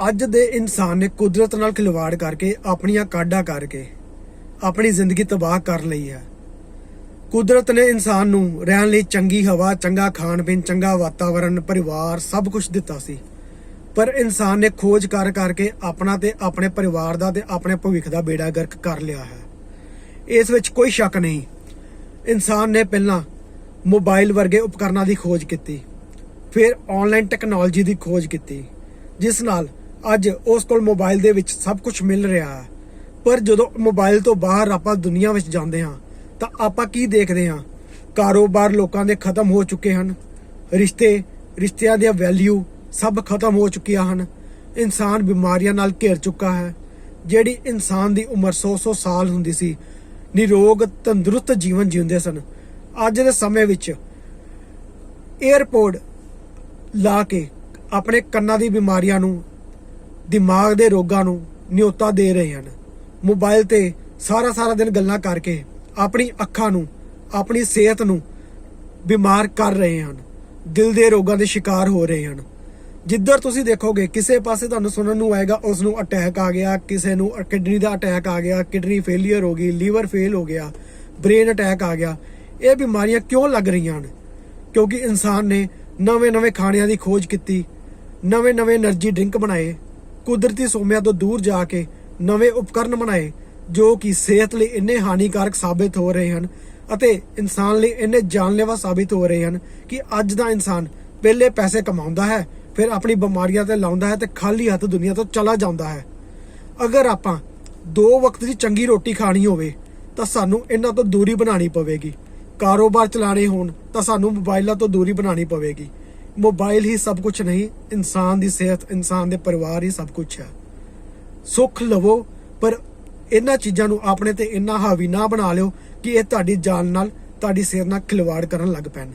ਅੱਜ ਦੇ ਇਨਸਾਨ ਨੇ ਕੁਦਰਤ ਨਾਲ ਖਿਲਵਾੜ ਕਰਕੇ ਆਪਣੀਆਂ ਕਾਢਾਂ ਕਰਕੇ ਆਪਣੀ ਜ਼ਿੰਦਗੀ ਤਬਾਹ ਕਰ ਲਈ ਹੈ। ਕੁਦਰਤ ਨੇ ਇਨਸਾਨ ਨੂੰ ਰਹਿਣ ਲਈ ਚੰਗੀ ਹਵਾ, ਚੰਗਾ ਖਾਣ ਪੀਣ ਚੰਗਾ ਵਾਤਾਵਰਣ, ਪਰਿਵਾਰ ਸਭ ਕੁਝ ਦਿੱਤਾ ਸੀ। ਪਰ ਇਨਸਾਨ ਨੇ ਖੋਜ ਕਰ ਕਰਕੇ ਆਪਣਾ ਤੇ ਆਪਣੇ ਪਰਿਵਾਰ ਦਾ ਤੇ ਆਪਣੇ ਭਵਿੱਖ ਦਾ ਬੇੜਾ ਗਰਕ ਕਰ ਲਿਆ ਹੈ। ਇਸ ਵਿੱਚ ਕੋਈ ਸ਼ੱਕ ਨਹੀਂ, ਇਨਸਾਨ ਨੇ ਪਹਿਲਾਂ ਮੋਬਾਈਲ ਵਰਗੇ ਉਪਕਰਨਾਂ ਦੀ ਖੋਜ ਕੀਤੀ, ਫਿਰ ਆਨਲਾਈਨ ਟੈਕਨੋਲੋਜੀ ਦੀ ਖੋਜ ਕੀਤੀ, ਜਿਸ ਨਾਲ ਅੱਜ ਉਸ ਕੋਲ ਮੋਬਾਈਲ ਦੇ ਵਿੱਚ ਸਭ ਕੁਝ ਮਿਲ ਰਿਹਾ ਹੈ। ਪਰ ਜਦੋਂ ਮੋਬਾਈਲ ਤੋਂ ਬਾਹਰ ਆਪਾਂ ਦੁਨੀਆ ਵਿੱਚ ਜਾਂਦੇ ਹਾਂ, ਤਾਂ ਆਪਾਂ ਕੀ ਦੇਖਦੇ ਹਾਂ? ਕਾਰੋਬਾਰ ਲੋਕਾਂ ਦੇ ਖਤਮ ਹੋ ਚੁੱਕੇ ਹਨ। ਰਿਸ਼ਤੇ, ਰਿਸ਼ਤਿਆਂ ਦੀ ਵੈਲਿਊ ਸਭ ਖਤਮ ਹੋ ਚੁੱਕੀਆਂ ਹਨ। ਇਨਸਾਨ ਬਿਮਾਰੀਆਂ ਨਾਲ ਘਿਰ ਚੁੱਕਾ ਹੈ। ਜਿਹੜੀ ਇਨਸਾਨ ਦੀ ਉਮਰ 100-100 ਸਾਲ ਹੁੰਦੀ ਸੀ, ਨਿਰੋਗ, ਤੰਦਰੁਸਤ ਜੀਵਨ ਜਿਉਂਦੇ ਸਨ। ਅੱਜ ਦੇ ਸਮੇਂ ਵਿੱਚ 에어ਪੋਰਟ ਲਾ ਕੇ ਆਪਣੇ ਕੰਨਾਂ ਦੀ ਬਿਮਾਰੀਆਂ ਨੂੰ ਦਿਮਾਗ ਦੇ ਰੋਗਾਂ ਨੂੰ ਨਿਯੋਤਾ ਦੇ ਰਹੇ ਹਨ। ਮੋਬਾਈਲ ਤੇ ਸਾਰਾ ਸਾਰਾ ਦਿਨ ਗੱਲਾਂ ਕਰਕੇ ਆਪਣੀ ਅੱਖਾਂ ਨੂੰ, ਆਪਣੀ ਸਿਹਤ ਨੂੰ ਬਿਮਾਰ ਕਰ ਰਹੇ ਹਨ। ਦਿਲ ਦੇ ਰੋਗਾਂ ਦੇ ਸ਼ਿਕਾਰ ਹੋ ਰਹੇ ਹਨ। ਜਿੱਧਰ ਤੁਸੀਂ ਦੇਖੋਗੇ, ਕਿਸੇ ਪਾਸੇ ਤੁਹਾਨੂੰ ਸੁਣਨ ਨੂੰ ਆਏਗਾ ਉਸ ਨੂੰ ਅਟੈਕ ਆ ਗਿਆ, ਕਿਸੇ ਨੂੰ ਕਿਡਨੀ ਦਾ ਅਟੈਕ ਆ ਗਿਆ, ਕਿਡਨੀ ਫੇਲਿਅਰ ਹੋ ਗਈ, ਲੀਵਰ ਫੇਲ ਹੋ ਗਿਆ, ਬ੍ਰੇਨ ਅਟੈਕ ਆ ਗਿਆ। ਇਹ ਬਿਮਾਰੀਆਂ ਕਿਉਂ ਲੱਗ ਰਹੀਆਂ ਹਨ? ਕਿਉਂਕਿ ਇਨਸਾਨ ਨੇ ਨਵੇਂ-ਨਵੇਂ ਖਾਣਿਆਂ ਦੀ ਖੋਜ ਕੀਤੀ, ਨਵੇਂ-ਨਵੇਂ એનર્ਜੀ ਡਰਿੰਕ ਬਣਾਏ ਕੁਦਰਤੀ ਸੋਮਿਆਂ ਤੋਂ ਦੂਰ ਜਾ ਕੇ ਨਵੇਂ ਉਪਕਰਨ ਬਣਾਏ, ਜੋ ਕਿ ਸਿਹਤ ਲਈ ਇੰਨੇ ਹਾਨੀਕਾਰਕ ਸਾਬਿਤ ਹੋ ਰਹੇ ਹਨ ਅਤੇ ਇਨਸਾਨ ਲਈ ਇੰਨੇ ਜਾਨਲੇਵਾ ਸਾਬਿਤ ਹੋ ਰਹੇ ਹਨ ਕਿ ਅੱਜ ਦਾ ਇਨਸਾਨ ਪਹਿਲੇ ਪੈਸੇ ਕਮਾਉਂਦਾ ਹੈ, ਫਿਰ ਆਪਣੀ ਬਿਮਾਰੀਆਂ ਤੇ ਲਾਉਂਦਾ ਹੈ ਤੇ ਖਾਲੀ ਹੱਥ ਦੁਨੀਆ ਤੋਂ ਚਲਾ ਜਾਂਦਾ ਹੈ। ਅਗਰ ਆਪਾਂ ਦੋ ਵਕਤ ਦੀ ਚੰਗੀ ਰੋਟੀ ਖਾਣੀ ਹੋਵੇ, ਤਾਂ ਸਾਨੂੰ ਇਹਨਾਂ ਤੋਂ ਦੂਰੀ ਬਣਾਉਣੀ ਪਵੇਗੀ। ਕਾਰੋਬਾਰ ਚਲਾਣੇ ਹੋਣ, ਤਾਂ ਸਾਨੂੰ ਮੋਬਾਈਲਾਂ ਤੋਂ ਦੂਰੀ ਬਣਾਉਣੀ ਪਵੇਗੀ। ਮੋਬਾਈਲ ਹੀ ਸਭ ਕੁਝ ਨਹੀਂ, ਇਨਸਾਨ ਦੀ ਸਿਹਤ, ਇਨਸਾਨ ਦੇ ਪਰਿਵਾਰ ਹੀ ਸਭ ਕੁਝ ਹੈ। ਸੁੱਖ ਲਵੋ, ਪਰ ਇਹਨਾਂ ਚੀਜ਼ਾਂ ਨੂੰ ਆਪਣੇ ਤੇ ਇੰਨਾ ਹਾਵੀ ਨਾ ਬਣਾ ਲਿਓ ਕਿ ਇਹ ਤੁਹਾਡੀ ਜਾਨ ਨਾਲ, ਤੁਹਾਡੀ ਸਿਹਤ ਨਾਲ ਖਿਲਵਾੜ ਕਰਨ ਲੱਗ ਪੈਣ।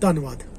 ਧੰਨਵਾਦ।